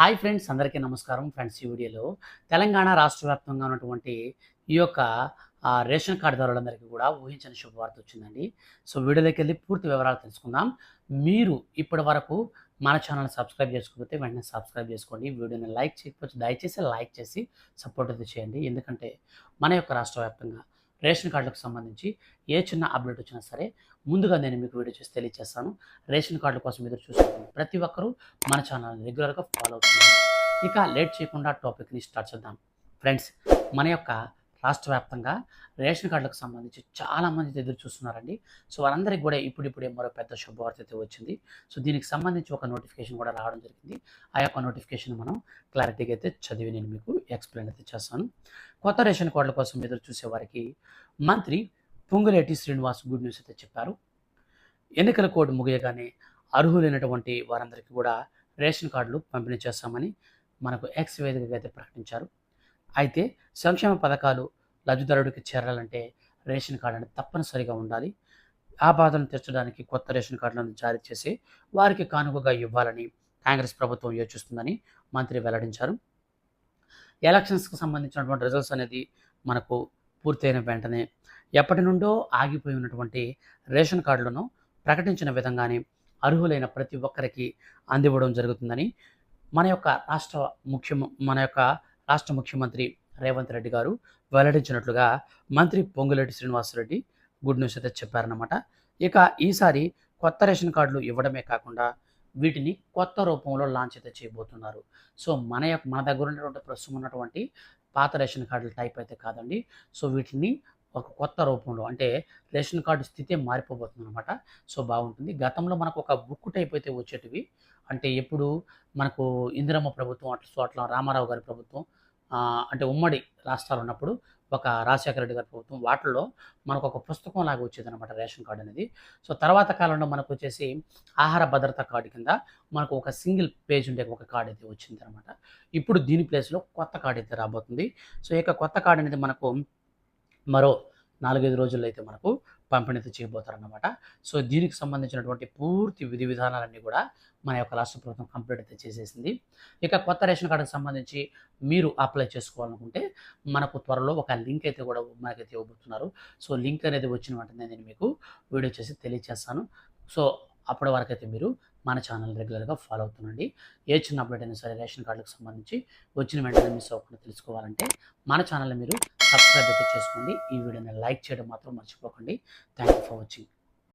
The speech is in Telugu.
హాయ్ ఫ్రెండ్స్ అందరికీ నమస్కారం. ఫ్రెండ్స్ ఈ వీడియోలో తెలంగాణ రాష్ట్ర వ్యాప్తంగా ఉన్నటువంటి ఈ యొక్క రేషన్ కార్డుదారులందరికీ కూడా ఊహించని శుభవార్త వచ్చిందండి. సో వీడియోలోకి వెళ్ళి పూర్తి వివరాలు తెలుసుకుందాం. మీరు ఇప్పటి వరకు మన ఛానల్ సబ్స్క్రైబ్ చేసుకోకపోతే వెంటనే సబ్స్క్రైబ్ చేసుకోండి. వీడియోని లైక్ చేయకపోతే దయచేసి లైక్ చేసి సపోర్ట్ అయితే చేయండి. ఎందుకంటే మన యొక్క రాష్ట్ర వ్యాప్తంగా రేషన్ కార్డులకు సంబంధించి ఏ చిన్న అప్డేట్ వచ్చినా సరే ముందుగా నేను మీకు వీడియో చేసి తెలియజేస్తాను రేషన్ కార్డుల కోసం ఎదురు చూస్తున్నాను ప్రతి ఒక్కరూ మన ఛానల్ని రెగ్యులర్గా ఫాలో అవుతున్నారు. ఇక లేట్ చేయకుండా టాపిక్ని స్టార్ట్ చేద్దాం. ఫ్రెండ్స్ మన యొక్క రాష్ట్ర వ్యాప్తంగా రేషన్ కార్డులకు సంబంధించి చాలామంది ఎదురు చూస్తున్నారండి. సో వారందరికీ కూడా ఇప్పుడిప్పుడే మరో పెద్ద శుభవార్త అయితే వచ్చింది. సో దీనికి సంబంధించి ఒక నోటిఫికేషన్ కూడా రావడం జరిగింది. ఆ యొక్క నోటిఫికేషన్ మనం క్లారిటీగా అయితే చదివి నేను మీకు ఎక్స్ప్లెయిన్ అయితే చేస్తాను. కొత్త రేషన్ కార్డుల కోసం ఎదురు చూసే వారికి మంత్రి పొంగులేటి శ్రీనివాస్ గుడ్ న్యూస్ అయితే చెప్పారు. ఎన్నికల కోడ్ ముగియగానే అర్హులైనటువంటి వారందరికీ కూడా రేషన్ కార్డులు పంపిణీ చేస్తామని మనకు ఎక్స్ వేదికగా అయితే ప్రకటించారు. అయితే సంక్షేమ పథకాలు లబ్ధిదారుడికి చేరాలంటే రేషన్ కార్డు అనేది తప్పనిసరిగా ఉండాలి. ఆ బాధను తీర్చడానికి కొత్త రేషన్ కార్డులను జారీ చేసి వారికి కానుకగా ఇవ్వాలని కాంగ్రెస్ ప్రభుత్వం యోచిస్తుందని మంత్రి వెల్లడించారు. ఎలక్షన్స్కి సంబంధించినటువంటి రిజల్ట్స్ అనేది మనకు పూర్తయిన వెంటనే ఎప్పటి నుండో ఆగిపోయి ఉన్నటువంటి రేషన్ కార్డులను ప్రకటించిన విధంగానే అర్హులైన ప్రతి ఒక్కరికి అందివ్వడం జరుగుతుందని మన యొక్క రాష్ట్ర ముఖ్య మన యొక్క రాష్ట్ర ముఖ్యమంత్రి రేవంత్ రెడ్డి గారు వెల్లడించినట్లుగా మంత్రి పొంగులేటి శ్రీనివాసరెడ్డి గుడ్ న్యూస్ అయితే చెప్పారన్నమాట. ఇక ఈసారి కొత్త రేషన్ కార్డులు ఇవ్వడమే కాకుండా వీటిని కొత్త రూపంలో లాంచ్ అయితే చేయబోతున్నారు. సో మన యొక్క మన దగ్గర ఉన్నటువంటి ప్రస్తుతం ఉన్నటువంటి పాత రేషన్ కార్డుల టైప్ అయితే కాదండి. సో వీటిని ఒక కొత్త రూపంలో అంటే రేషన్ కార్డు స్థితే మారిపోబోతుంది అనమాట సో బాగుంటుంది. గతంలో మనకు ఒక బుక్ టైప్ అయితే వచ్చేటివి. అంటే ఎప్పుడు మనకు ఇందిరమ్మ ప్రభుత్వం అట్లా సో అట్లా రామారావు గారి ప్రభుత్వం అంటే ఉమ్మడి రాష్ట్రాలు ఉన్నప్పుడు ఒక రాజశేఖర రెడ్డి గారి ప్రభుత్వం వాటిల్లో మనకు ఒక పుస్తకం లాగా వచ్చేది అనమాట రేషన్ కార్డు అనేది. సో తర్వాత కాలంలో మనకు వచ్చేసి ఆహార భద్రత కార్డు కింద మనకు ఒక సింగిల్ పేజ్ ఉండే ఒక కార్డు అయితే వచ్చింది అనమాట ఇప్పుడు దీని ప్లేస్లో కొత్త కార్డు అయితే రాబోతుంది. సో ఈ యొక్క కొత్త కార్డు అనేది మనకు మరో నాలుగైదు రోజుల్లో అయితే మనకు పంపిణీ చేయబోతారన్నమాట. సో దీనికి సంబంధించినటువంటి పూర్తి విధి విధానాలన్నీ కూడా మన యొక్క రాష్ట్ర ప్రభుత్వం కంప్లీట్ అయితే చేసేసింది. ఇక కొత్త రేషన్ కార్డుకు సంబంధించి మీరు అప్లై చేసుకోవాలనుకుంటే మనకు త్వరలో ఒక లింక్ అయితే కూడా మనకైతే ఇవ్వబోతున్నారు. సో లింక్ అనేది వచ్చిన వెంటనే నేను మీకు వీడియో చేసి తెలియజేస్తాను సో అప్పటి వరకు అయితే మీరు మన ఛానల్ రెగ్యులర్గా ఫాలో అవుతుండండి. ఏ చిన్న అప్డేట్ అయినా సరే రేషన్ కార్డులకు సంబంధించి వచ్చిన వెంటనే మిస్ అవ్వకుండా తెలుసుకోవాలంటే మన ఛానల్ని మీరు సబ్స్క్రైబ్ అయితే చేసుకోండి. ఈ వీడియోని లైక్ చేయడం మాత్రం మర్చిపోకండి. Thank you for watching.